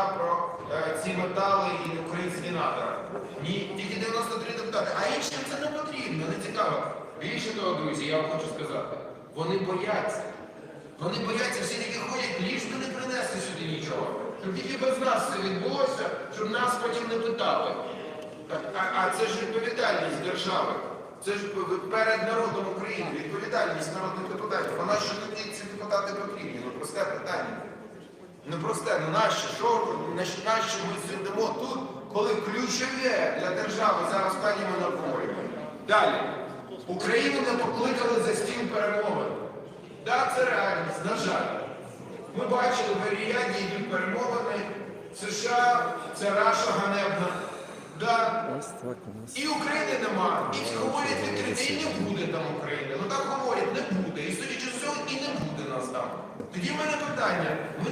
про е, ці метали і українські надра. Ні, тільки 93 депутати. А іншим це не потрібно, не цікаво. Більше того, друзі, я вам хочу сказати, вони бояться. Вони бояться, всі такі ходять, ліж не принесли сюди нічого. Щоб тільки без нас це відбулося, щоб нас потім не питали. А, а це ж відповідальність держави. Це ж перед народом України, відповідальність народних депутатів. А нащо тоді ці депутати потрібні? Ну просте питання. Ну просте, ну нащо? Що нащо, ми сидимо тут, коли ключове для держави зараз стані монополії? Далі. Україну не покликали за стіл перемовин. Так, це реальність, на жаль. Ми бачили, в Ріяді йдуть перемовини. США, це Раша ганебна. Да. І України нема. І говорять відкрито, і не буде там України. Ну так говорять, не буде. І судячи з цього, і не буде нас там. Тоді в мене питання. Ми не